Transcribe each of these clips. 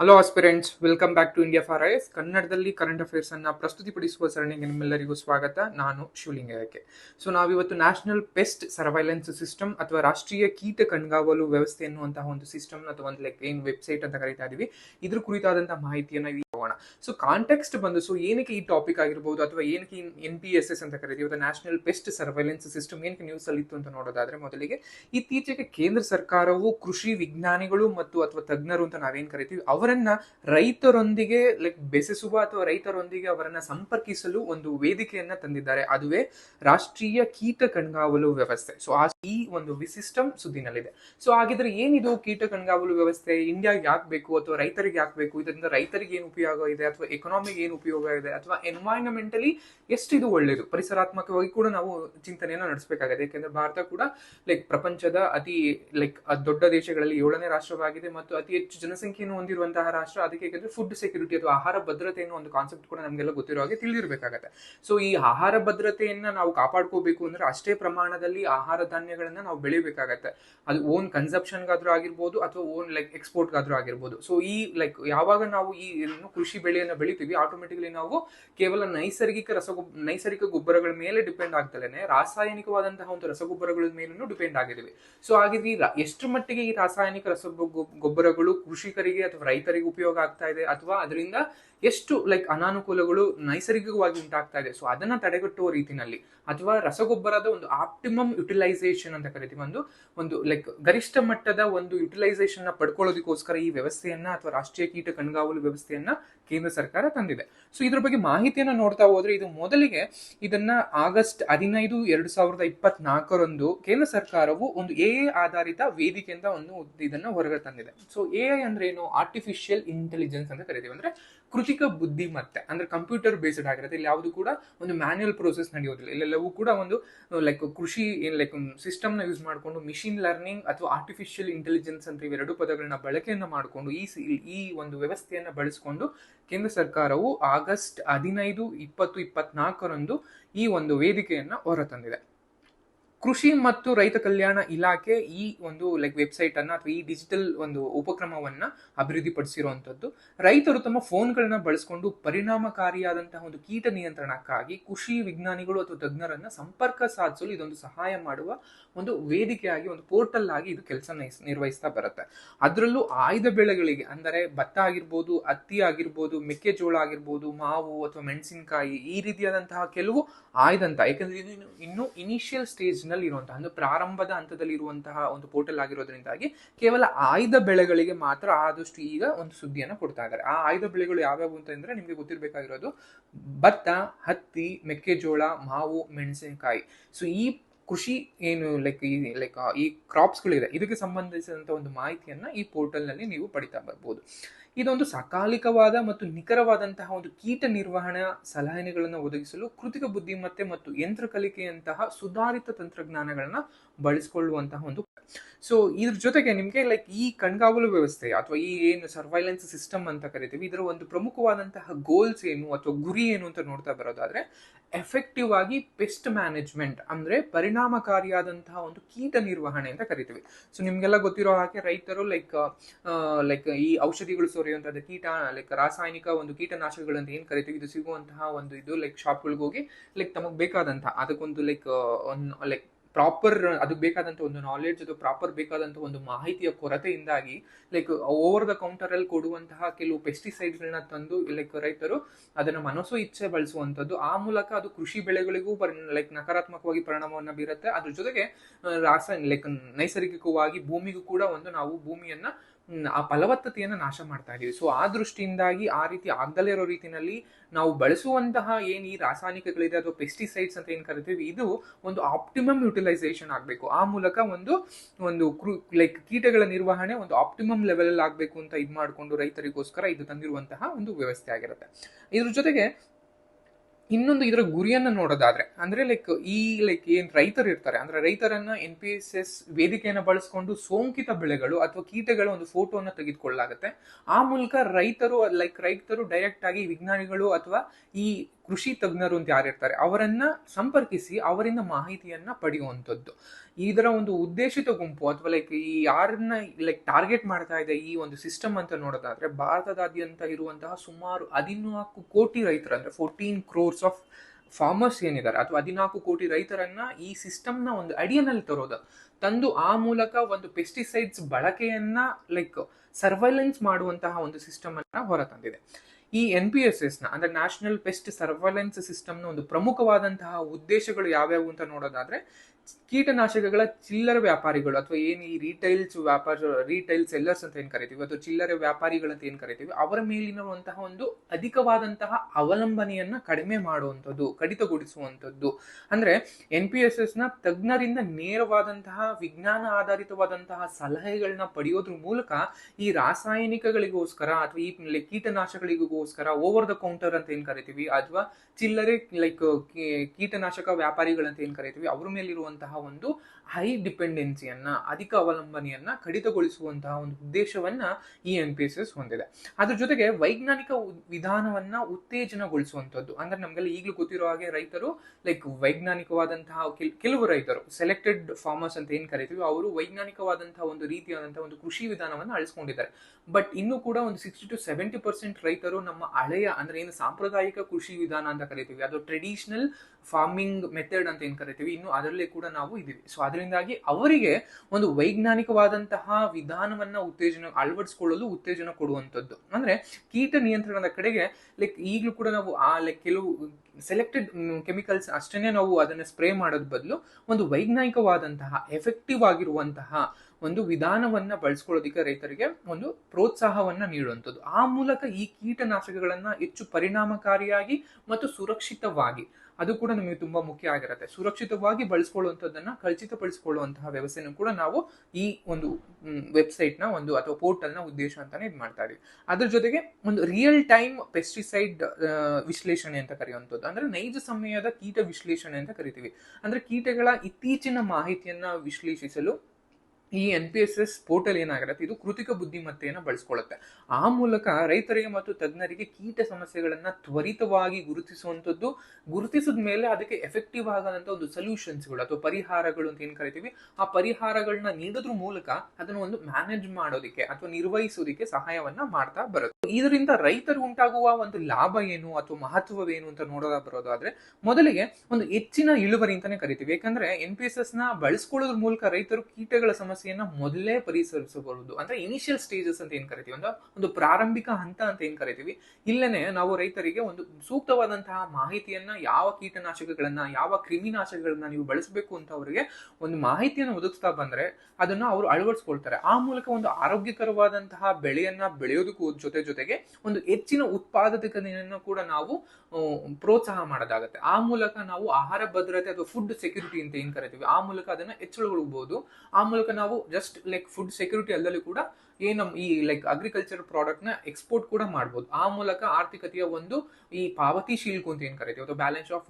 Hello aspirants welcome back to India for IAS ಕನ್ನಡದಲ್ಲಿ current affairs ಅನ್ನ ಪ್ರಸ್ತುತಿಪಡಿಸುವ ಸರಣಿಗೆ ನಿಮ್ಮೆಲ್ಲರಿಗೂ ಸ್ವಾಗತ. ನಾನು ಶಿವಲಿಂಗಕ್ಕೆ ಸೊ ನಾವಿವತ್ತು ನ್ಯಾಷನಲ್ ಪೆಸ್ಟ್ ಸರ್ವೈಲೆನ್ಸ್ ಸಿಸ್ಟಮ್ ಅಥವಾ ರಾಷ್ಟ್ರೀಯ ಕೀಟ ಕಣ್ಗಾವಲು ವ್ಯವಸ್ಥೆ ಎನ್ನುವಂತಹ ಒಂದು ಸಿಸ್ಟಮ್ ಅಥವಾ ಒಂದು ಲೈಕ್ ಏನು ವೆಬ್ಸೈಟ್ ಅಂತ ಕರಿತಾ ಇದೀವಿ. ಇದ್ರ ಕುರಿತಾದಂತಹ ಮಾಹಿತಿಯನ್ನ ತಗೋಣ ಸೊ ಕಾಂಟೆಕ್ಸ್ಟ್ ಬಂದು ಸೊ ಏನಕ್ಕೆ ಈ ಟಾಪಿಕ್ ಆಗಿರ್ಬೋದು ಅಥವಾ ಏನಕ್ಕೆ ಎನ್ ಪಿ ಎಸ್ ಎಸ್ ಅಂತ ಕರಿತೀವಿ ನ್ಯಾಷನಲ್ ಪೆಸ್ಟ್ ಸರ್ವೈಲೆನ್ಸ್ ಸಿಸ್ಟಮ್ ಏನಕ್ಕೆ ನ್ಯೂಸ್ ಅಲ್ಲಿ ಇತ್ತು ಅಂತ ನೋಡೋದಾದ್ರೆ ಮೊದಲಿಗೆ ಇತ್ತೀಚೆಗೆ ಕೇಂದ್ರ ಸರ್ಕಾರವು ಕೃಷಿ ವಿಜ್ಞಾನಿಗಳು ಮತ್ತು ಅಥವಾ ತಜ್ಞರು ಅಂತ ನಾವೇನ್ ಕರಿತೀವಿ, ಅವರನ್ನ ರೈತರೊಂದಿಗೆ ಲೈಕ್ ಬೆಸೆಸುವ ಅಥವಾ ರೈತರೊಂದಿಗೆ ಅವರನ್ನ ಸಂಪರ್ಕಿಸಲು ಒಂದು ವೇದಿಕೆಯನ್ನ ತಂದಿದ್ದಾರೆ. ಅದುವೇ ರಾಷ್ಟ್ರೀಯ ಕೀಟ ಕಣ್ಗಾವಲು ವ್ಯವಸ್ಥೆ. ಸೊ ಆ ಈ ಒಂದು ಸಿಸ್ಟಮ್ ಸುದ್ದಿನಲ್ಲಿದೆ. ಸೊ ಹಾಗಿದ್ರೆ ಏನಿದು ಕೀಟ ಕಣ್ಗಾವಲು ವ್ಯವಸ್ಥೆ? ಇಂಡಿಯಾಗೆ ಯಾಕೆ ಬೇಕು ಅಥವಾ ರೈತರಿಗೆ ಯಾಕೆ ಬೇಕು? ಇದರಿಂದ ರೈತರಿಗೆ ಏನು ಉಪಯೋಗ ಇದೆ ಅಥವಾ ಎಕನಾಮಿಗೆ ಏನು ಉಪಯೋಗ ಇದೆ ಅಥವಾ ಎನ್ವೈರನ್ಮೆಂಟಲಿ ಎಷ್ಟು ಇದು ಒಳ್ಳೇದು? ಪರಿಸರಾತ್ಮಕವಾಗಿ ಕೂಡ ನಾವು ಚಿಂತನೆಯನ್ನ ನಡೆಸಬೇಕಾಗಿದೆ ಯಾಕೆಂದ್ರೆ ಭಾರತ ಕೂಡ ಲೈಕ್ ಪ್ರಪಂಚದ ಅತಿ ಲೈಕ್ ದೊಡ್ಡ ದೇಶಗಳಲ್ಲಿ ಏಳನೇ ರಾಷ್ಟ್ರವಾಗಿದೆ ಮತ್ತು ಅತಿ ಹೆಚ್ಚು ಜನಸಂಖ್ಯೆಯನ್ನು ಹೊಂದಿರುವಂತಹ ರಾಷ್ಟ್ರ. ಅದಕ್ಕೆ ಯಾಕಂದ್ರೆ ಫುಡ್ ಸೆಕ್ಯೂರಿಟಿ ಅಥವಾ ಆಹಾರ ಭದ್ರತೆ ಅನ್ನೋ ಒಂದು ಕಾನ್ಸೆಪ್ಟ್ ಕೂಡ ನಮಗೆಲ್ಲ ಗೊತ್ತಿರೋ ಹಾಗೆ ತಿಳಿದಿರಬೇಕಾಗತ್ತೆ. ಸೊ ಈ ಆಹಾರ ಭದ್ರತೆಯನ್ನ ನಾವು ಕಾಪಾಡ್ಕೋಬೇಕು ಅಂದ್ರೆ ಅಷ್ಟೇ ಪ್ರಮಾಣದಲ್ಲಿ ಆಹಾರ ಧಾನ್ಯಗಳನ್ನ ನಾವು ಬೆಳಿಬೇಕಾಗತ್ತೆ. ಅದು ಓನ್ ಕನ್ಸಪ್ಷನ್ಗಾದ್ರೂ ಆಗಿರ್ಬೋದು ಅಥವಾ ಓನ್ ಲೈಕ್ ಎಕ್ಸ್ಪೋರ್ಟ್ಗಾದ್ರೂ ಆಗಿರ್ಬೋದು. ಸೊ ಈ ಲೈಕ್ ಯಾವಾಗ ನಾವು ಈ ಕೃಷಿ ಬೆಳೆಯನ್ನು ಬೆಳಿತೀವಿ ಆಟೋಮೆಟಿಕಲಿ ನಾವು ಕೇವಲ ನೈಸರ್ಗಿಕ ರಸಗೊಬ್ಬ, ನೈಸರ್ಗಿಕ ಗೊಬ್ಬರಗಳ ಮೇಲೆ ಡಿಪೆಂಡ್ ಆಗ್ತಲೇನೆ, ರಾಸಾಯನಿಕವಾದಂತಹ ಒಂದು ರಸಗೊಬ್ಬರಗಳ ಮೇಲೂ ಡಿಪೆಂಡ್ ಆಗಿದ್ದೀವಿ. ಸೊ ಈ ಎಷ್ಟು ಮಟ್ಟಿಗೆ ಈ ರಾಸಾಯನಿಕ ರಸಗೊಬ್ಬರಗಳು ಕೃಷಿಕರಿಗೆ ಅಥವಾ ರೈತರಿಗೆ ಉಪಯೋಗ ಆಗ್ತಾ ಇದೆ? ಅಥವಾ ಅದರಿಂದ ಎಷ್ಟು ಲೈಕ್ ಅನಾನುಕೂಲಗಳು ನೈಸರ್ಗಿಕವಾಗಿ ಉಂಟಾಗ್ತಾ ಇದೆ. ಸೊ ಅದನ್ನ ತಡೆಗಟ್ಟುವ ರೀತಿನಲ್ಲಿ ಅಥವಾ ರಸಗೊಬ್ಬರದ ಒಂದು ಆಪ್ಟಿಮಮ್ ಯುಟಿಲೈಸೇಷನ್ ಅಂತ ಕರಿತೀವಿ. ಒಂದು ಒಂದು ಲೈಕ್ ಗರಿಷ್ಠ ಮಟ್ಟದ ಒಂದು ಯುಟಿಲೈಸೇಷನ್ನ ಪಡ್ಕೊಳ್ಳೋದಕ್ಕೋಸ್ಕರ ಈ ವ್ಯವಸ್ಥೆಯನ್ನ ಅಥವಾ ರಾಷ್ಟ್ರೀಯ ಕೀಟ ಕಣ್ಗಾವಲು ವ್ಯವಸ್ಥೆಯನ್ನ ಕೇಂದ್ರ ಸರ್ಕಾರ ತಂದಿದೆ. ಸೊ ಇದ್ರ ಬಗ್ಗೆ ಮಾಹಿತಿಯನ್ನು ನೋಡ್ತಾ ಹೋದ್ರೆ ಇದು ಮೊದಲಿಗೆ ಇದನ್ನ ಆಗಸ್ಟ್ ಹದಿನೈದು ಎರಡು ಸಾವಿರದ ಇಪ್ಪತ್ನಾಲ್ಕರಂದು ಕೇಂದ್ರ ಸರ್ಕಾರವು ಒಂದು ಎ ಆಧಾರಿತ ವೇದಿಕೆಯಿಂದ ಒಂದು ಇದನ್ನ ಹೊರಗೆ ತಂದಿದೆ. ಸೊ ಎ ಐ ಅಂದ್ರೆ ಏನು? ಆರ್ಟಿಫಿಷಿಯಲ್ ಇಂಟೆಲಿಜೆನ್ಸ್ ಅಂತ ಕರಿತೀವಿ. ಅಂದ್ರೆ ಕೃತಿಕ ಬುದ್ಧಿಮತ್ತೆ ಅಂದ್ರೆ ಕಂಪ್ಯೂಟರ್ ಬೇಸ್ಡ್ ಆಗಿರುತ್ತೆ. ಇಲ್ಲಿ ಯಾವುದು ಕೂಡ ಒಂದು ಮ್ಯಾನ್ಯಲ್ ಪ್ರೋಸೆಸ್ ನಡೆಯೋದಿಲ್ಲ. ಇಲ್ಲೆಲ್ಲವೂ ಕೂಡ ಒಂದು ಲೈಕ್ ಕೃಷಿ, ಏನ್ ಲೈಕ್ ಸಿಸ್ಟಮ್ನ ಯೂಸ್ ಮಾಡಿಕೊಂಡು ಮಿಷಿನ್ ಲರ್ನಿಂಗ್ ಅಥವಾ ಆರ್ಟಿಫಿಷಿಯಲ್ ಇಂಟೆಲಿಜೆನ್ಸ್ ಅಂತ ಇವೆರಡು ಪದಗಳನ್ನ ಬಳಕೆಯನ್ನು ಮಾಡಿಕೊಂಡು ಈ ಈ ಒಂದು ವ್ಯವಸ್ಥೆಯನ್ನ ಬಳಸಿಕೊಂಡು ಕೇಂದ್ರ ಸರ್ಕಾರವು ಆಗಸ್ಟ್ ಹದಿನೈದು ಇಪ್ಪತ್ತು ಇಪ್ಪತ್ನಾಲ್ಕರಂದು ಈ ಒಂದು ವೇದಿಕೆಯನ್ನು ಹೊರತಂದಿದೆ. ಕೃಷಿ ಮತ್ತು ರೈತ ಕಲ್ಯಾಣ ಇಲಾಖೆ ಈ ಒಂದು ಲೈಕ್ ವೆಬ್ಸೈಟ್ ಅನ್ನ ಅಥವಾ ಈ ಡಿಜಿಟಲ್ ಒಂದು ಉಪಕ್ರಮವನ್ನ ಅಭಿವೃದ್ಧಿಪಡಿಸಿರುವಂತದ್ದು ರೈತರು ತಮ್ಮ ಫೋನ್ಗಳನ್ನ ಬಳಸಿಕೊಂಡು ಪರಿಣಾಮಕಾರಿಯಾದಂತಹ ಒಂದು ಕೀಟ ನಿಯಂತ್ರಣಕ್ಕಾಗಿ ಕೃಷಿ ವಿಜ್ಞಾನಿಗಳು ಅಥವಾ ತಜ್ಞರನ್ನ ಸಂಪರ್ಕ ಸಾಧಿಸಲು ಇದೊಂದು ಸಹಾಯ ಮಾಡುವ ಒಂದು ವೇದಿಕೆಯಾಗಿ, ಒಂದು ಪೋರ್ಟಲ್ ಆಗಿ ಇದು ಕೆಲಸ ನಿರ್ವಹಿಸ್ತಾ ಬರುತ್ತೆ. ಅದರಲ್ಲೂ ಆಯ್ದ ಬೆಳೆಗಳಿಗೆ, ಅಂದರೆ ಭತ್ತ ಆಗಿರ್ಬೋದು, ಹತ್ತಿ ಆಗಿರ್ಬೋದು, ಮೆಕ್ಕೆಜೋಳ ಆಗಿರ್ಬೋದು, ಮಾವು ಅಥವಾ ಮೆಣಸಿನಕಾಯಿ ಈ ರೀತಿಯಾದಂತಹ ಕೆಲವು ಆಯ್ದಂತ, ಯಾಕಂದ್ರೆ ಇನ್ನು ಇನಿಷಿಯಲ್ ಸ್ಟೇಜ್ ನಲ್ಲಿ ಇರುವಂತಹ, ಅಂದ್ರೆ ಪ್ರಾರಂಭದ ಹಂತದಲ್ಲಿ ಇರುವಂತಹ ಒಂದು ಪೋರ್ಟಲ್ ಆಗಿರೋದ್ರಿಂದಾಗಿ ಕೇವಲ ಆಯ್ದ ಬೆಳೆಗಳಿಗೆ ಮಾತ್ರ ಆದಷ್ಟು ಈಗ ಒಂದು ಸುದ್ದಿಯನ್ನು ಕೊಡ್ತಾ ಇದ್ದಾರೆ ಆ ಆಯ್ದ ಬೆಳೆಗಳು ಯಾವ್ಯಾವು ಅಂತಂದ್ರೆ ನಿಮಗೆ ಗೊತ್ತಿರಬೇಕಾಗಿರೋದು ಭತ್ತ, ಹತ್ತಿ, ಮೆಕ್ಕೆಜೋಳ, ಮಾವು, ಮೆಣಸಿನಕಾಯಿ. ಸೊ ಈ ಕೃಷಿ ಏನು ಲೈಕ್ ಈ ಲೈಕ್ ಈ ಕ್ರಾಪ್ಸ್ಗಳಿದೆ ಇದಕ್ಕೆ ಸಂಬಂಧಿಸಿದಂಥ ಒಂದು ಮಾಹಿತಿಯನ್ನು ಈ ಪೋರ್ಟಲ್ನಲ್ಲಿ ನೀವು ಪಡಿತಾ ಬರ್ಬೋದು. ಇದೊಂದು ಸಕಾಲಿಕವಾದ ಮತ್ತು ನಿಖರವಾದಂತಹ ಒಂದು ಕೀಟ ನಿರ್ವಹಣಾ ಸಲಹೆಗಳನ್ನು ಒದಗಿಸಲು ಕೃತಿಕ ಬುದ್ಧಿಮತ್ತೆ ಮತ್ತು ಯಂತ್ರ ಕಲಿಕೆಯಂತಹ ಸುಧಾರಿತ ತಂತ್ರಜ್ಞಾನಗಳನ್ನು ಬಳಸಿಕೊಳ್ಳುವಂತಹ ಒಂದು ಸೊ ಇದ್ರ ಜೊತೆಗೆ ನಿಮಗೆ ಲೈಕ್ ಈ ಕಣ್ಗಾವಲು ವ್ಯವಸ್ಥೆ ಅಥವಾ ಈ ಏನು ಸರ್ವೈಲೆನ್ಸ್ ಸಿಸ್ಟಮ್ ಅಂತ ಕರಿತೀವಿ, ಇದರ ಒಂದು ಪ್ರಮುಖವಾದಂತಹ ಗೋಲ್ಸ್ ಏನು ಅಥವಾ ಗುರಿ ಏನು ಅಂತ ನೋಡ್ತಾ ಬರೋದಾದ್ರೆ ಎಫೆಕ್ಟಿವ್ ಆಗಿ ಪೆಸ್ಟ್ ಮ್ಯಾನೇಜ್ಮೆಂಟ್ ಅಂದ್ರೆ ಪರಿಣಾಮಕಾರಿಯಾದಂತಹ ಒಂದು ಕೀಟ ನಿರ್ವಹಣೆ ಅಂತ ಕರಿತೀವಿ. ಸೊ ನಿಮಗೆಲ್ಲ ಗೊತ್ತಿರೋ ಹಾಗೆ ರೈತರು ಲೈಕ್ ಲೈಕ್ ಈ ಔಷಧಿಗಳು ಸೊರೆಯುವಂಥದ್ದು ಕೀಟ ಲೈಕ್ ರಾಸಾಯನಿಕ ಒಂದು ಕೀಟನಾಶಕಗಳು ಅಂತ ಏನ್ ಕರಿತೀವಿ? ಇದು ಸಿಗುವಂತಹ ಒಂದು ಇದು ಲೈಕ್ ಶಾಪ್ಗಳಿಗೆ ಹೋಗಿ ಲೈಕ್ ತಮಗೆ ಬೇಕಾದಂತಹ ಅದಕ್ಕೊಂದು ಲೈಕ್ ಲೈಕ್ ಪ್ರಾಪರ್ ಅದಕ್ಕೆ ಬೇಕಾದಂತ ಒಂದು ನಾಲೆಡ್ಜ್ ಅಥವಾ ಪ್ರಾಪರ್ ಬೇಕಾದಂತ ಒಂದು ಮಾಹಿತಿಯ ಕೊರತೆಯಿಂದಾಗಿ ಲೈಕ್ ಓವರ್ ದ ಕೌಂಟರ್ ಅಲ್ಲಿ ಕೊಡುವಂತಹ ಕೆಲವು ಪೆಸ್ಟಿಸೈಡ್ಗಳನ್ನ ತಂದು ಲೈಕ್ ರೈತರು ಅದನ್ನ ಮನಸ್ಸು ಇಚ್ಛೆ ಬಳಸುವಂತದ್ದು, ಆ ಮೂಲಕ ಅದು ಕೃಷಿ ಬೆಳೆಗಳಿಗೂ ಲೈಕ್ ನಕಾರಾತ್ಮಕವಾಗಿ ಪರಿಣಾಮವನ್ನ ಬೀರುತ್ತೆ. ಅದ್ರ ಜೊತೆಗೆ, ರಾಸಾಯನಿಕ ರಾಸಾಯನ ಲೈಕ್ ನೈಸರ್ಗಿಕವಾಗಿ ಭೂಮಿಗೂ ಕೂಡ ಒಂದು ನಾವು ಭೂಮಿಯನ್ನ ಆ ಫಲವತ್ತತೆಯನ್ನು ನಾಶ ಮಾಡ್ತಾ ಇದ್ದೀವಿ ಸೊ ಆ ದೃಷ್ಟಿಯಿಂದಾಗಿ ಆ ರೀತಿ ಆಗದಲೇ ಇರೋ ರೀತಿಯಲ್ಲಿ ನಾವು ಬಳಸುವಂತಹ ಏನು ಈ ರಾಸಾಯನಿಕಗಳಿದೆ ಅಥವಾ ಪೆಸ್ಟಿಸೈಡ್ಸ್ ಅಂತ ಏನು ಕರಿತೀವಿ, ಇದು ಒಂದು ಆಪ್ಟಿಮಮ್ ಯುಟಿಲೈಸೇಷನ್ ಆಗಬೇಕು. ಆ ಮೂಲಕ ಒಂದು ಒಂದು ಲೈಕ್ ಕೀಟಗಳ ನಿರ್ವಹಣೆ ಒಂದು ಆಪ್ಟಿಮಮ್ ಲೆವೆಲಲ್ಲಿ ಆಗಬೇಕು ಆಗ್ಬೇಕು ಅಂತ ಇದು ಮಾಡಿಕೊಂಡು ರೈತರಿಗೋಸ್ಕರ ಇದು ತಂದಿರುವಂತಹ ಒಂದು ವ್ಯವಸ್ಥೆ ಆಗಿರುತ್ತೆ. ಇದ್ರ ಜೊತೆಗೆ ಇನ್ನೊಂದು ಇದರ ಗುರಿಯನ್ನು ನೋಡೋದಾದ್ರೆ, ಅಂದ್ರೆ ಲೈಕ್ ಈ ಲೈಕ್ ಏನ್ ರೈತರು ಇರ್ತಾರೆ, ಅಂದ್ರೆ ರೈತರನ್ನ ಎನ್ ಪಿ ಎಸ್ ಎಸ್ ವೇದಿಕೆಯನ್ನ ಬಳಸ್ಕೊಂಡು ಸೋಂಕಿತ ಬೆಳೆಗಳು ಅಥವಾ ಕೀಟಗಳ ಒಂದು ಫೋಟೋವನ್ನು ತೆಗೆದುಕೊಳ್ಳಲಾಗುತ್ತೆ. ಆ ಮೂಲಕ ರೈತರು ಲೈಕ್ ರೈತರು ಡೈರೆಕ್ಟ್ ಆಗಿ ವಿಜ್ಞಾನಿಗಳು ಅಥವಾ ಈ ಕೃಷಿ ತಜ್ಞರು ಅಂತ ಯಾರಿರ್ತಾರೆ ಅವರನ್ನ ಸಂಪರ್ಕಿಸಿ ಅವರಿಂದ ಮಾಹಿತಿಯನ್ನ ಪಡೆಯುವಂಥದ್ದು. ಇದರ ಒಂದು ಉದ್ದೇಶಿತ ಗುಂಪು ಅಥವಾ ಲೈಕ್ ಈ ಯಾರನ್ನ ಲೈಕ್ ಟಾರ್ಗೆಟ್ ಮಾಡ್ತಾ ಇದೆ ಈ ಒಂದು ಸಿಸ್ಟಮ್ ಅಂತ ನೋಡೋದಾದ್ರೆ, ಭಾರತದಾದ್ಯಂತ ಇರುವಂತಹ ಸುಮಾರು ಹದಿನಾಲ್ಕು ಕೋಟಿ ರೈತರು ಅಂದ್ರೆ ಫೋರ್ಟೀನ್ ಕ್ರೋರ್ಸ್ ಆಫ್ ಫಾರ್ಮರ್ಸ್ ಏನಿದ್ದಾರೆ, ಅಥವಾ ಹದಿನಾಲ್ಕು ಕೋಟಿ ರೈತರನ್ನ ಈ ಸಿಸ್ಟಮ್ನ ಒಂದು ಅಡಿಯನಲ್ಲಿ ತರೋದು. ತಂದು ಆ ಮೂಲಕ ಒಂದು ಪೆಸ್ಟಿಸೈಡ್ಸ್ ಬಳಕೆಯನ್ನ ಲೈಕ್ ಸರ್ವೈಲೆನ್ಸ್ ಮಾಡುವಂತಹ ಒಂದು ಸಿಸ್ಟಮ್ ಅನ್ನ ಹೊರತಂದಿದೆ. ಈ ಎನ್ ಪಿ ಎಸ್ ಎಸ್ನ, ಅಂದ್ರೆ ನ್ಯಾಷನಲ್ ಪೆಸ್ಟ್ ಸರ್ವೈಲೆನ್ಸ್ ಸಿಸ್ಟಮ್ನ ಒಂದು ಪ್ರಮುಖವಾದಂತಹ ಉದ್ದೇಶಗಳು ಯಾವ್ಯಾವು ಅಂತ ನೋಡೋದಾದ್ರೆ ಕೀಟನಾಶಕಗಳ ಚಿಲ್ಲರೆ ವ್ಯಾಪಾರಿಗಳು ಅಥವಾ ಏನು ಈ ರೀಟೈಲ್ಸ್ ವ್ಯಾಪಾರ ರೀಟೈಲ್ ಸೆಲ್ಲರ್ಸ್ ಅಂತ ಏನು ಕರಿತೀವಿ? ಅಥವಾ ಚಿಲ್ಲರೆ ವ್ಯಾಪಾರಿಗಳು ಅಂತ ಏನ್ ಕರಿತೀವಿ? ಅವರ ಮೇಲಿರುವಂತಹ ಒಂದು ಅಧಿಕವಾದಂತಹ ಅವಲಂಬನೆಯನ್ನ ಕಡಿಮೆ ಮಾಡುವಂಥದ್ದು, ಕಡಿತಗೊಳಿಸುವಂಥದ್ದು. ಅಂದ್ರೆ ಎನ್ ಪಿ ಎಸ್ ಎಸ್ನ ತಜ್ಞರಿಂದ ನೇರವಾದಂತಹ ವಿಜ್ಞಾನ ಆಧಾರಿತವಾದಂತಹ ಸಲಹೆಗಳನ್ನ ಪಡೆಯೋದ್ರ ಮೂಲಕ ಈ ರಾಸಾಯನಿಕಗಳಿಗೋಸ್ಕರ ಅಥವಾ ಈ ಕೀಟನಾಶಕಗಳಿಗೋಸ್ಕರ ಓವರ್ ದ ಕೌಂಟರ್ ಅಂತ ಏನ್ ಕರಿತೀವಿ? ಅಥವಾ ಚಿಲ್ಲರೆ ಲೈಕ್ ಕೀಟನಾಶಕ ವ್ಯಾಪಾರಿಗಳಂತ ಏನು ಕರಿತೀವಿ? ಅವ್ರ ಮೇಲಿರುವಂತಹ ಒಂದು ಹೈ ಡಿಪೆಂಡೆನ್ಸಿಯನ್ನ ಅಧಿಕ ಅವಲಂಬನೆಯನ್ನ ಕಡಿತಗೊಳಿಸುವಂತಹ ಒಂದು ಉದ್ದೇಶವನ್ನ ಈ ಎನ್ ಪಿ ಎಸ್ ಎಸ್ ಹೊಂದಿದೆ. ಅದ್ರ ಜೊತೆಗೆ ವೈಜ್ಞಾನಿಕ ವಿಧಾನವನ್ನ ಉತ್ತೇಜನಗೊಳಿಸುವಂಥದ್ದು. ಅಂದ್ರೆ ನಮ್ಗೆಲ್ಲ ಈಗಲೂ ಗೊತ್ತಿರೋ ಹಾಗೆ ರೈತರು ಲೈಕ್ ವೈಜ್ಞಾನಿಕವಾದಂತಹ ಕೆಲ್- ಕೆಲವು ರೈತರು ಸೆಲೆಕ್ಟೆಡ್ ಫಾರ್ಮರ್ಸ್ ಅಂತ ಏನ್ ಕರಿತೀವಿ, ಅವರು ವೈಜ್ಞಾನಿಕವಾದಂತಹ ಒಂದು ರೀತಿಯಾದಂತಹ ಒಂದು ಕೃಷಿ ವಿಧಾನವನ್ನು ಅಳಿಸ್ಕೊಂಡಿದ್ದಾರೆ. ಬಟ್ ಇನ್ನೂ ಕೂಡ ಒಂದು ಸಿಕ್ಸ್ಟಿ ಟು ಸೆವೆಂಟಿ ಪರ್ಸೆಂಟ್ ರೈತರು ನಮ್ಮ ಹಳೆಯ, ಅಂದ್ರೆ ಏನು ಸಾಂಪ್ರದಾಯಿಕ ಕೃಷಿ ವಿಧಾನ ಅಂತ ಕರಿತೀವಿ. ಅದು ಟ್ರೆಡಿಷನಲ್ ಫಾರ್ಮಿಂಗ್ ಮೆಥಡ್ ಅಂತ ಏನ್ ಕರಿತೀವಿ. ಇನ್ನು ಅದರಲ್ಲೇ ಕೂಡ ನಾವು ಇದೀವಿ ಸೊ ಅದರಿಂದಾಗಿ ಅವರಿಗೆ ಒಂದು ವೈಜ್ಞಾನಿಕವಾದಂತಹ ವಿಧಾನವನ್ನ ಉತ್ತೇಜನ, ಅಳವಡಿಸಿಕೊಳ್ಳಲು ಉತ್ತೇಜನ ಕೊಡುವಂಥದ್ದು. ಅಂದ್ರೆ ಕೀಟ ನಿಯಂತ್ರಣದ ಕಡೆಗೆ ಲೈಕ್ ಈಗಲೂ ಕೂಡ ನಾವು ಆ ಲೈಕ್ ಕೆಲವು ಸೆಲೆಕ್ಟೆಡ್ ಕೆಮಿಕಲ್ಸ್ ಅಷ್ಟನ್ನೇ ನಾವು ಅದನ್ನ ಸ್ಪ್ರೇ ಮಾಡೋದ್ ಬದಲು ಒಂದು ವೈಜ್ಞಾನಿಕವಾದಂತಹ ಎಫೆಕ್ಟಿವ್ ಆಗಿರುವಂತಹ ಒಂದು ವಿಧಾನವನ್ನ ಬಳಸ್ಕೊಳ್ಳೋದಕ್ಕೆ ರೈತರಿಗೆ ಒಂದು ಪ್ರೋತ್ಸಾಹವನ್ನ ನೀಡುವಂಥದ್ದು. ಆ ಮೂಲಕ ಈ ಕೀಟನಾಶಕಗಳನ್ನ ಹೆಚ್ಚು ಪರಿಣಾಮಕಾರಿಯಾಗಿ ಮತ್ತು ಸುರಕ್ಷಿತವಾಗಿ, ಅದು ಕೂಡ ನಮಗೆ ತುಂಬಾ ಮುಖ್ಯ ಆಗಿರುತ್ತೆ. ಸುರಕ್ಷಿತವಾಗಿ ಬಳಸ್ಕೊಳ್ಳುವಂಥದ್ದನ್ನ, ಖಚಿತಪಡಿಸಿಕೊಳ್ಳುವಂತಹ ವ್ಯವಸ್ಥೆನೂ ಕೂಡ ನಾವು ಈ ಒಂದು ವೆಬ್ಸೈಟ್ನ ಒಂದು ಅಥವಾ ಪೋರ್ಟಲ್ನ ಉದ್ದೇಶ ಅಂತಾನೆ ಇದು ಮಾಡ್ತಾ ಇದೀವಿ. ಅದ್ರ ಜೊತೆಗೆ ಒಂದು ರಿಯಲ್ ಟೈಮ್ ಪೆಸ್ಟಿಸೈಡ್ ವಿಶ್ಲೇಷಣೆ ಅಂತ ಕರೆಯುವಂಥದ್ದು. ಅಂದ್ರೆ ನೈಜ ಸಮಯದ ಕೀಟ ವಿಶ್ಲೇಷಣೆ ಅಂತ ಕರಿತೀವಿ. ಅಂದ್ರೆ ಕೀಟಗಳ ಇತ್ತೀಚಿನ ಮಾಹಿತಿಯನ್ನ ವಿಶ್ಲೇಷಿಸಲು ಈ N P S S portal ಏನಾಗಿರುತ್ತೆ ಇದು ಕೃತಿಕ ಬುದ್ಧಿಮತ್ತೆಯನ್ನು ಬಳಸ್ಕೊಳ್ಳುತ್ತೆ ಆ ಮೂಲಕ ರೈತರಿಗೆ ಮತ್ತು ತಜ್ಞರಿಗೆ ಕೀಟ ಸಮಸ್ಯೆಗಳನ್ನ ತ್ವರಿತವಾಗಿ ಗುರುತಿಸುವಂಥದ್ದು ಗುರುತಿಸಿದ ಮೇಲೆ ಅದಕ್ಕೆ ಎಫೆಕ್ಟಿವ್ ಆಗದಂತ ಒಂದು ಸೊಲ್ಯೂಷನ್ಸ್ಗಳು ಅಥವಾ ಪರಿಹಾರಗಳು ಅಂತ ಏನ್ ಕರಿತೀವಿ? ಆ ಪರಿಹಾರಗಳನ್ನ ನೀಡೋದ್ರ ಮೂಲಕ ಅದನ್ನು ಒಂದು ಮ್ಯಾನೇಜ್ ಮಾಡೋದಕ್ಕೆ ಅಥವಾ ನಿರ್ವಹಿಸೋದಕ್ಕೆ ಸಹಾಯವನ್ನ ಮಾಡ್ತಾ ಬರುತ್ತೆ ಇದರಿಂದ ರೈತರು ಉಂಟಾಗುವ ಒಂದು ಲಾಭ ಏನು ಅಥವಾ ಮಹತ್ವವೇನು ಅಂತ ನೋಡೋದ ಬರೋದಾದ್ರೆ, ಮೊದಲಿಗೆ ಒಂದು ಹೆಚ್ಚಿನ ಇಳುವರಿ ಅಂತಾನೆ ಕರಿತೀವಿ. ಯಾಕಂದ್ರೆ ಎನ್ ಪಿ ಎಸ್ ಎಸ್ನ ಬಳಸ್ಕೊಳ್ಳೋದ್ರ ಮೂಲಕ ರೈತರು ಕೀಟಗಳ ಸಮಸ್ಯೆಯನ್ನ ಮೊದಲೇ ಪರಿಸರಿಸಬಹುದು. ಅಂದ್ರೆ ಇನಿಷಿಯಲ್ ಸ್ಟೇಜಸ್ ಅಂತ ಏನ್ ಕರಿತೀವಿ? ಅಂದ್ರೆ ಒಂದು ಪ್ರಾರಂಭಿಕ ಹಂತ ಅಂತ ಏನ್ ಕರಿತೀವಿ? ಇಲ್ಲೇನೆ ನಾವು ರೈತರಿಗೆ ಒಂದು ಸೂಕ್ತವಾದಂತಹ ಮಾಹಿತಿಯನ್ನ, ಯಾವ ಕೀಟನಾಶಕಗಳನ್ನ, ಯಾವ ಕ್ರಿಮಿನಾಶಕಗಳನ್ನ ನೀವು ಬಳಸಬೇಕು ಅಂತ ಅವರಿಗೆ ಒಂದು ಮಾಹಿತಿಯನ್ನು ಒದಗಿಸ್ತಾ ಬಂದ್ರೆ ಅದನ್ನ ಅವರು ಅಳವಡಿಸ್ಕೊಳ್ತಾರೆ. ಆ ಮೂಲಕ ಒಂದು ಆರೋಗ್ಯಕರವಾದಂತಹ ಬೆಳೆಯನ್ನ ಬೆಳೆಯೋದಕ್ಕೂ ಜೊತೆ ಜೊತೆಗೆ ಒಂದು ಹೆಚ್ಚಿನ ಉತ್ಪಾದಕತೆಯನ್ನು ಕೂಡ ನಾವು ಪ್ರೋತ್ಸಾಹ ಮಾಡೋದಾಗತ್ತೆ. ಆ ಮೂಲಕ ನಾವು ಆಹಾರ ಭದ್ರತೆ ಅಥವಾ ಫುಡ್ ಸೆಕ್ಯೂರಿಟಿ ಅಂತ ಏನ್ ಕರಿತೀವಿ? ಆ ಮೂಲಕ ಅದನ್ನ ಹೆಚ್ಚಳಗೊಳ್ಬಹುದು. ಆ ಮೂಲಕ ನಾವು ಜಸ್ಟ್ ಲೈಕ್ ಫುಡ್ ಸೆಕ್ಯೂರಿಟಿ ಅಲ್ಲಲ್ಲಿ ಕೂಡ ಏನು ಈ ಲೈಕ್ ಅಗ್ರಿಕಲ್ಚರ್ ಪ್ರಾಡಕ್ಟ್ನ ಎಕ್ಸ್ಪೋರ್ಟ್ ಕೂಡ ಮಾಡ್ಬೋದು. ಆ ಮೂಲಕ ಆರ್ಥಿಕತೆಯ ಒಂದು ಈ ಪಾವತಿ ಶೀಲ್ಕು ಅಂತ ಏನ್ ಕರಿತೀವಿ, ಅಥವಾ balance of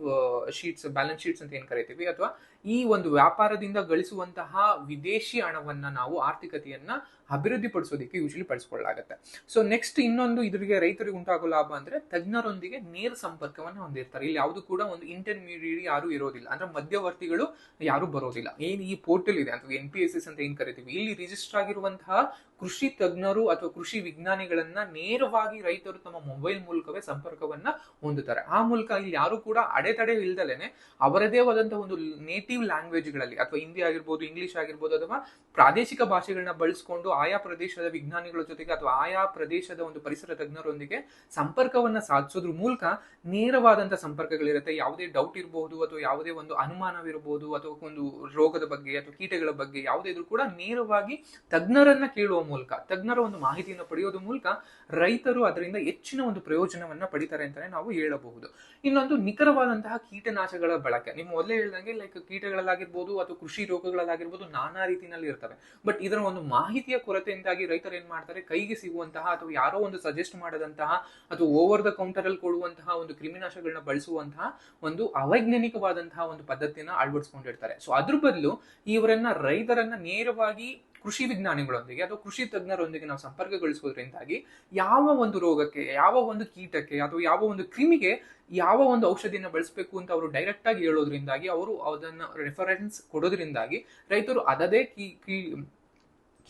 sheets balance sheets ಅಂತ ಏನ್ ಕರಿತೀವಿ, ಅಥವಾ ಈ ಒಂದು ವ್ಯಾಪಾರದಿಂದ ಗಳಿಸುವಂತಹ ವಿದೇಶಿ ಹಣವನ್ನ ನಾವು ಆರ್ಥಿಕತೆಯನ್ನ ಅಭಿವೃದ್ಧಿ ಪಡಿಸೋದಕ್ಕೆ ಯೂಶಲಿ ಬಳಸ್ಕೊಳ್ಳಲಾಗತ್ತೆ ಸೊ ನೆಕ್ಸ್ಟ್ ಇನ್ನೊಂದು ಇದರಿಗೆ ರೈತರಿಗೆ ಉಂಟಾಗೋ ಲಾಭ ಅಂದ್ರೆ ತಜ್ಞರೊಂದಿಗೆ ನೇರ ಸಂಪರ್ಕವನ್ನು ಹೊಂದಿರ್ತಾರೆ. ಇಲ್ಲಿ ಯಾವುದು ಕೂಡ ಒಂದು ಇಂಟರ್ಮೀಡಿಯೇಟ್ ಯಾರು ಇರೋದಿಲ್ಲ. ಅಂದ್ರೆ ಮಧ್ಯವರ್ತಿಗಳು ಯಾರು ಬರೋದಿಲ್ಲ. ಏನ್ ಈ ಪೋರ್ಟಲ್ ಇದೆ, ಅಥವಾ ಎನ್ ಪಿ ಎಸ್ ಎಸ್ ಅಂತ ಏನ್ ಕರಿತೀವಿ, ಇಲ್ಲಿ ರಿಜಿಸ್ಟರ್ ಆಗಿರುವಂತಹ ಕೃಷಿ ತಜ್ಞರು ಅಥವಾ ಕೃಷಿ ವಿಜ್ಞಾನಿಗಳನ್ನ ನೇರವಾಗಿ ರೈತರು ತಮ್ಮ ಮೊಬೈಲ್ ಮೂಲಕವೇ ಸಂಪರ್ಕವನ್ನ ಹೊಂದುತ್ತಾರೆ. ಆ ಮೂಲಕ ಇಲ್ಲಿ ಯಾರು ಕೂಡ ಅಡೆತಡೆ ಇಲ್ದಲೇನೆ ಅವರದೇ ಆದಂತಹ ಒಂದು ನೇಟಿವ್ ಲ್ಯಾಂಗ್ವೇಜ್ಗಳಲ್ಲಿ ಅಥವಾ ಹಿಂದಿ ಆಗಿರ್ಬೋದು ಇಂಗ್ಲಿಷ್ ಆಗಿರ್ಬೋದು ಅಥವಾ ಪ್ರಾದೇಶಿಕ ಭಾಷೆಗಳನ್ನ ಬಳಸ್ಕೊಂಡು ಆಯಾ ಪ್ರದೇಶದ ವಿಜ್ಞಾನಿಗಳ ಜೊತೆಗೆ ಅಥವಾ ಆಯಾ ಪ್ರದೇಶದ ಒಂದು ಪರಿಸರ ತಜ್ಞರೊಂದಿಗೆ ಸಂಪರ್ಕವನ್ನ ಸಾಧಿಸೋದ್ರ ಮೂಲಕ ನೇರವಾದಂತಹ ಸಂಪರ್ಕಗಳಿರುತ್ತೆ. ಯಾವುದೇ ಡೌಟ್ ಇರಬಹುದು ಅಥವಾ ಯಾವುದೇ ಒಂದು ಅನುಮಾನವಿರಬಹುದು ಅಥವಾ ಒಂದು ರೋಗದ ಬಗ್ಗೆ ಅಥವಾ ಕೀಟಗಳ ಬಗ್ಗೆ ಯಾವುದೇ ಇದ್ರೂ ಕೂಡ ನೇರವಾಗಿ ತಜ್ಞರನ್ನ ಕೇಳುವ ಮೂಲಕ ತಜ್ಞರ ಒಂದು ಮಾಹಿತಿಯನ್ನು ಪಡೆಯೋದು ಮೂಲಕ ರೈತರು ಅದರಿಂದ ಹೆಚ್ಚಿನ ಒಂದು ಪ್ರಯೋಜನವನ್ನ ಪಡಿತಾರೆ ಅಂತಾನೆ ನಾವು ಹೇಳಬಹುದು. ಇನ್ನೊಂದು ನಿಖರವಾದಂತಹ ಕೀಟನಾಶಕಗಳ ಬಳಕೆ. ನೀವು ಮೊದಲೇ ಹೇಳ್ದಂಗೆ ಲೈಕ್ ಕೀಟಗಳಲ್ಲಾಗಿರ್ಬೋದು ಅಥವಾ ಕೃಷಿ ರೋಗಗಳಲ್ಲಾಗಿರ್ಬೋದು ನಾನಾ ರೀತಿಯಲ್ಲಿ ಇರ್ತವೆ. ಬಟ್ ಇದರ ಒಂದು ಮಾಹಿತಿಯ ಕೊರತೆಯಿಂದಾಗಿ ರೈತರು ಏನ್ ಮಾಡ್ತಾರೆ? ಕೈಗೆ ಸಿಗುವಂತಹ ಅಥವಾ ಯಾರೋ ಒಂದು ಸಜೆಸ್ಟ್ ಮಾಡದಂತಹ ಅಥವಾ ಓವರ್ ದ ಕೌಂಟರ್ ಅಲ್ಲಿ ಕೊಡುವಂತಹ ಒಂದು ಕ್ರಿಮಿನಾಶಕಗಳನ್ನ ಬಳಸುವಂತಹ ಒಂದು ಅವೈಜ್ಞಾನಿಕವಾದಂತಹ ಒಂದು ಪದ್ಧತಿಯನ್ನ ಅಳವಡಿಸ್ಕೊಂಡಿರ್ತಾರೆ. ಸೊ ಅದ್ರ ಬದಲು ಇವರನ್ನ ರೈತರನ್ನ ನೇರವಾಗಿ ಕೃಷಿ ವಿಜ್ಞಾನಿಗಳೊಂದಿಗೆ ಅಥವಾ ಕೃಷಿ ತಜ್ಞರೊಂದಿಗೆ ನಾವು ಸಂಪರ್ಕಗೊಳಿಸೋದ್ರಿಂದಾಗಿ ಯಾವ ಒಂದು ರೋಗಕ್ಕೆ, ಯಾವ ಒಂದು ಕೀಟಕ್ಕೆ ಅಥವಾ ಯಾವ ಒಂದು ಕ್ರಿಮಿಗೆ ಯಾವ ಒಂದು ಔಷಧಿನ ಬಳಸಬೇಕು ಅಂತ ಅವರು ಡೈರೆಕ್ಟ್ ಆಗಿ ಹೇಳೋದ್ರಿಂದಾಗಿ ಅವರು ಅದನ್ನ ರೆಫರೆನ್ಸ್ ಕೊಡೋದ್ರಿಂದಾಗಿ ರೈತರು ಅದದೇ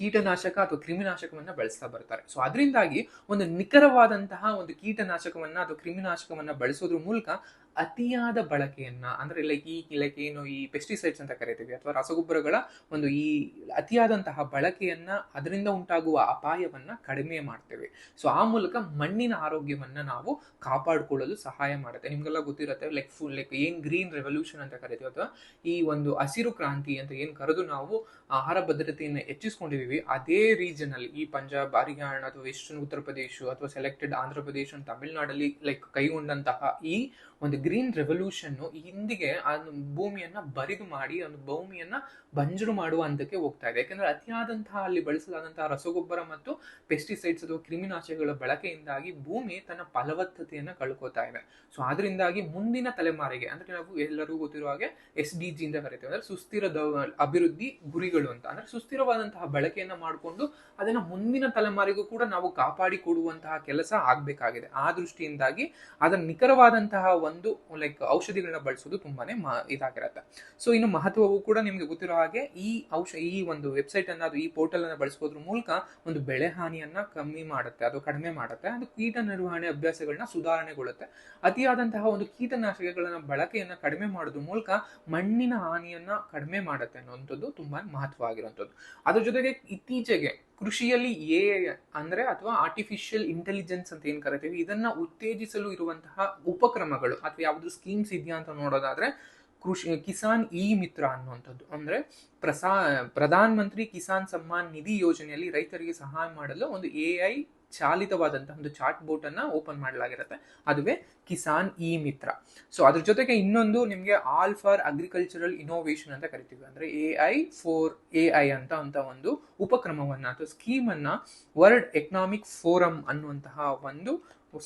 ಕೀಟನಾಶಕ ಅಥವಾ ಕ್ರಿಮಿನಾಶಕವನ್ನ ಬಳಸ್ತಾ ಬರ್ತಾರೆ. ಸೊ ಅದರಿಂದಾಗಿ ಒಂದು ನಿಖರವಾದಂತಹ ಒಂದು ಕೀಟನಾಶಕವನ್ನ ಅಥವಾ ಕ್ರಿಮಿನಾಶಕವನ್ನ ಬಳಸೋದ್ರ ಮೂಲಕ ಅತಿಯಾದ ಬಳಕೆಯನ್ನ, ಅಂದ್ರೆ ಲೈಕ್ ಈ ಲೈಕ್ ಏನು ಈ ಪೆಸ್ಟಿಸೈಡ್ಸ್ ಅಂತ ಕರಿತೀವಿ ಅಥವಾ ರಸಗೊಬ್ಬರಗಳ ಒಂದು ಈ ಅತಿಯಾದಂತಹ ಬಳಕೆಯನ್ನ ಅದರಿಂದ ಉಂಟಾಗುವ ಅಪಾಯವನ್ನ ಕಡಿಮೆ ಮಾಡ್ತೇವೆ. ಸೊ ಆ ಮೂಲಕ ಮಣ್ಣಿನ ಆರೋಗ್ಯವನ್ನ ನಾವು ಕಾಪಾಡಿಕೊಳ್ಳಲು ಸಹಾಯ ಮಾಡುತ್ತೆ. ನಿಮ್ಗೆಲ್ಲ ಗೊತ್ತಿರುತ್ತೆ ಲೈಕ್ ಫುಲ್ ಲೈಕ್ ಏನ್ ಗ್ರೀನ್ ರೆವಲ್ಯೂಷನ್ ಅಂತ ಕರಿತೀವಿ ಅಥವಾ ಈ ಒಂದು ಹಸಿರು ಕ್ರಾಂತಿ ಅಂತ ಏನ್ ಕರೆದು ನಾವು ಆಹಾರ ಭದ್ರತೆಯನ್ನು ಹೆಚ್ಚಿಸ್ಕೊಂಡಿದೀವಿ, ಅದೇ ರೀಜನ್ ಅಲ್ಲಿ ಈ ಪಂಜಾಬ್, ಹರಿಯಾಣ ಅಥವಾ ವೆಸ್ಟರ್ನ್ ಉತ್ತರ ಪ್ರದೇಶ ಅಥವಾ ಸೆಲೆಕ್ಟೆಡ್ ಆಂಧ್ರ ಪ್ರದೇಶ, ತಮಿಳುನಾಡಲ್ಲಿ ಲೈಕ್ ಕೈಗೊಂಡಂತಹ ಈ ಒಂದು ಗ್ರೀನ್ ರೆವಲ್ಯೂಷನ್ನು ಹಿಂದಿಗೆ ಆ ಭೂಮಿಯನ್ನು ಬರಿದು ಮಾಡಿ ಒಂದು ಭೂಮಿಯನ್ನ ಬಂಜರು ಮಾಡುವ ಹಂತಕ್ಕೆ ಹೋಗ್ತಾ ಇದೆ. ಯಾಕಂದ್ರೆ ಅತಿಯಾದಂತಹ ಅಲ್ಲಿ ಬಳಸಲಾದಂತಹ ರಸಗೊಬ್ಬರ ಮತ್ತು ಪೆಸ್ಟಿಸೈಡ್ಸ್ ಅಥವಾ ಕ್ರಿಮಿನಾಶಕಗಳ ಬಳಕೆಯಿಂದಾಗಿ ಭೂಮಿ ತನ್ನ ಫಲವತ್ತತೆಯನ್ನು ಕಳ್ಕೊತಾ ಇದೆ. ಸೊ ಅದರಿಂದಾಗಿ ಮುಂದಿನ ತಲೆಮಾರಿಗೆ, ಅಂದ್ರೆ ನಾವು ಎಲ್ಲರಿಗೂ ಗೊತ್ತಿರುವ ಹಾಗೆ ಎಸ್ ಡಿ ಜಿ ಅಂತ ಕರಿತೇವೆ ಅಂದ್ರೆ ಸುಸ್ಥಿರ ಅಭಿವೃದ್ಧಿ ಗುರಿಗಳು ಅಂತ. ಅಂದ್ರೆ ಸುಸ್ಥಿರವಾದಂತಹ ಬಳಕೆಯನ್ನ ಮಾಡಿಕೊಂಡು ಅದನ್ನ ಮುಂದಿನ ತಲೆಮಾರಿಗೂ ಕೂಡ ನಾವು ಕಾಪಾಡಿ ಕೊಡುವಂತಹ ಕೆಲಸ ಆಗ್ಬೇಕಾಗಿದೆ. ಆ ದೃಷ್ಟಿಯಿಂದಾಗಿ ಅದರ ನಿಖರವಾದಂತಹ ಒಂದು ಲೈಕ್ ಔಷಧಿಗಳನ್ನ ಬಳಸೋದು ತುಂಬಾನೇ ಇದಾಗಿರತ್ತೆ. ಸೊ ಇನ್ನು ಮಹತ್ವವು ಕೂಡ ನಿಮ್ಗೆ ಗೊತ್ತಿರೋ ಹಾಗೆ ಈ ಔಷ, ಈ ಒಂದು ವೆಬ್ಸೈಟ್ ಅನ್ನ ಅದು ಈ ಪೋರ್ಟಲ್ ಅನ್ನ ಬಳಸೋದ್ರ ಮೂಲಕ ಒಂದು ಬೆಳೆ ಹಾನಿಯನ್ನ ಕಮ್ಮಿ ಮಾಡುತ್ತೆ, ಅದು ಕಡಿಮೆ ಮಾಡುತ್ತೆ. ಅದು ಕೀಟ ನಿರ್ವಹಣೆ ಅಭ್ಯಾಸಗಳನ್ನ ಸುಧಾರಣೆಗೊಳ್ಳುತ್ತೆ. ಅತಿಯಾದಂತಹ ಒಂದು ಕೀಟನಾಶಕಗಳನ್ನ ಬಳಕೆಯನ್ನ ಕಡಿಮೆ ಮಾಡೋದ್ರ ಮೂಲಕ ಮಣ್ಣಿನ ಹಾನಿಯನ್ನ ಕಡಿಮೆ ಮಾಡುತ್ತೆ ಅನ್ನುವಂಥದ್ದು ತುಂಬಾ ಮಹತ್ವ ಆಗಿರುವಂಥದ್ದು ಅದ್ರ ಜೊತೆಗೆ ಇತ್ತೀಚೆಗೆ ಕೃಷಿಯಲ್ಲಿ ಎ ಅಂದ್ರೆ ಅಥವಾ ಆರ್ಟಿಫಿಷಿಯಲ್ ಇಂಟೆಲಿಜೆನ್ಸ್ ಅಂತ ಏನ್ ಕರಿತೀವಿ, ಇದನ್ನ ಉತ್ತೇಜಿಸಲು ಇರುವಂತಹ ಉಪಕ್ರಮಗಳು ಅಥವಾ ಯಾವ್ದು ಸ್ಕೀಮ್ಸ್ ಇದೆಯಾ ಅಂತ ನೋಡೋದಾದ್ರೆ ಕೃಷಿ, ಕಿಸಾನ್ ಇ ಮಿತ್ರ ಅನ್ನುವಂಥದ್ದು. ಅಂದರೆ ಪ್ರಸಾ, ಪ್ರಧಾನ ಮಂತ್ರಿ ಕಿಸಾನ್ ಸಮ್ಮಾನ್ ನಿಧಿ ಯೋಜನೆಯಲ್ಲಿ ರೈತರಿಗೆ ಸಹಾಯ ಮಾಡಲು ಒಂದು ಎ ಐ ಚಾಲಿತವಾದಂತಹ ಒಂದು ಚಾಟ್ ಬೋಟ್ ಅನ್ನ ಓಪನ್ ಮಾಡಲಾಗಿರುತ್ತೆ. ಅದುವೇ ಕಿಸಾನ್ ಇ ಮಿತ್ರ. ಸೊ ಅದ್ರ ಜೊತೆಗೆ ಇನ್ನೊಂದು ನಿಮಗೆ ಆಲ್ ಫಾರ್ ಅಗ್ರಿಕಲ್ಚರಲ್ ಇನೋವೇಷನ್ ಅಂತ ಕರಿತೀವಿ. ಅಂದ್ರೆ A I for A I ಅಂತ ಅಂತ ಒಂದು ಉಪಕ್ರಮವನ್ನ ಅಥವಾ ಸ್ಕೀಮ್ ಅನ್ನ ವರ್ಲ್ಡ್ ಎಕನಾಮಿಕ್ ಫೋರಂ ಅನ್ನುವಂತಹ ಒಂದು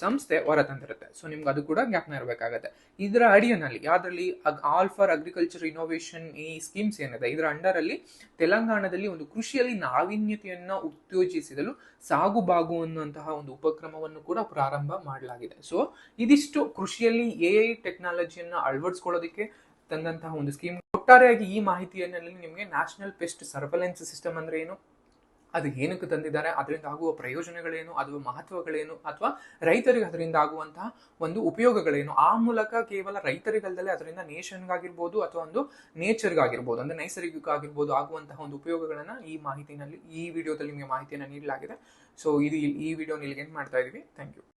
ಸಂಸ್ಥೆ ಹೊರತಂದಿರುತ್ತೆ. ಸೊ ನಿಮ್ಗೆ ಅದು ಕೂಡ ಜ್ಞಾಪನ ಇರಬೇಕಾಗತ್ತೆ. ಇದರ ಅಡಿಯಲ್ಲಿ, ಯಾವ್ದ್ರಲ್ಲಿ ಆಲ್ ಫಾರ್ ಅಗ್ರಿಕಲ್ಚರ್ ಇನೋವೇಷನ್ ಈ ಸ್ಕೀಮ್ಸ್ ಏನಿದೆ, ಇದರ ಅಂಡರ್ ಅಲ್ಲಿ ತೆಲಂಗಾಣದಲ್ಲಿ ಒಂದು ಕೃಷಿಯಲ್ಲಿ ನಾವೀನ್ಯತೆಯನ್ನು ಉತ್ತೇಜಿಸಲು ಸಾಗು ಬಾಗು ಅನ್ನುವಂತಹ ಒಂದು ಉಪಕ್ರಮವನ್ನು ಕೂಡ ಪ್ರಾರಂಭ ಮಾಡಲಾಗಿದೆ. ಸೊ ಇದಿಷ್ಟು ಕೃಷಿಯಲ್ಲಿ ಎ ಐ ಟೆಕ್ನಾಲಜಿಯನ್ನು ಅಳವಡಿಸ್ಕೊಳ್ಳೋದಕ್ಕೆ ತಂದಂತಹ ಒಂದು ಸ್ಕೀಮ್ ಒಟ್ಟಾರೆಯಾಗಿ ಈ ಮಾಹಿತಿಯಲ್ಲಿ ನಿಮಗೆ ನ್ಯಾಷನಲ್ ಪೆಸ್ಟ್ ಸರ್ವೆಲೆನ್ಸ್ ಸಿಸ್ಟಮ್ ಅಂದ್ರೆ ಏನು? ಅದು ಏನಕ್ಕೆ ತಂದಿದ್ದಾರೆ? ಅದರಿಂದ ಆಗುವ ಪ್ರಯೋಜನಗಳೇನು? ಅದರ ಮಹತ್ವಗಳೇನು? ಅಥವಾ ರೈತರಿಗೆ ಅದರಿಂದ ಆಗುವಂತಹ ಒಂದು ಉಪಯೋಗಗಳೇನು? ಆ ಮೂಲಕ ಕೇವಲ ರೈತರಿಗಲ್ದಲ್ಲೇ ಅದರಿಂದ ನೇಷನ್ಗಾಗಿರ್ಬೋದು ಅಥವಾ ಒಂದು ನೇಚರ್ಗಾಗಿರ್ಬೋದು, ಅಂದ್ರೆ ನೈಸರ್ಗಿಕ ಆಗಿರ್ಬೋದು ಆಗುವಂತಹ ಒಂದು ಉಪಯೋಗಗಳನ್ನ ಈ ಮಾಹಿತಿನಲ್ಲಿ, ಈ ವಿಡಿಯೋದಲ್ಲಿ ನಿಮಗೆ ಮಾಹಿತಿಯನ್ನು ನೀಡಲಾಗಿದೆ. ಸೊ ಇದು ಈ ವಿಡಿಯೋ ಇಲ್ಲಿಗೆ ಮಾಡ್ತಾ ಇದೀವಿ ಥ್ಯಾಂಕ್ ಯು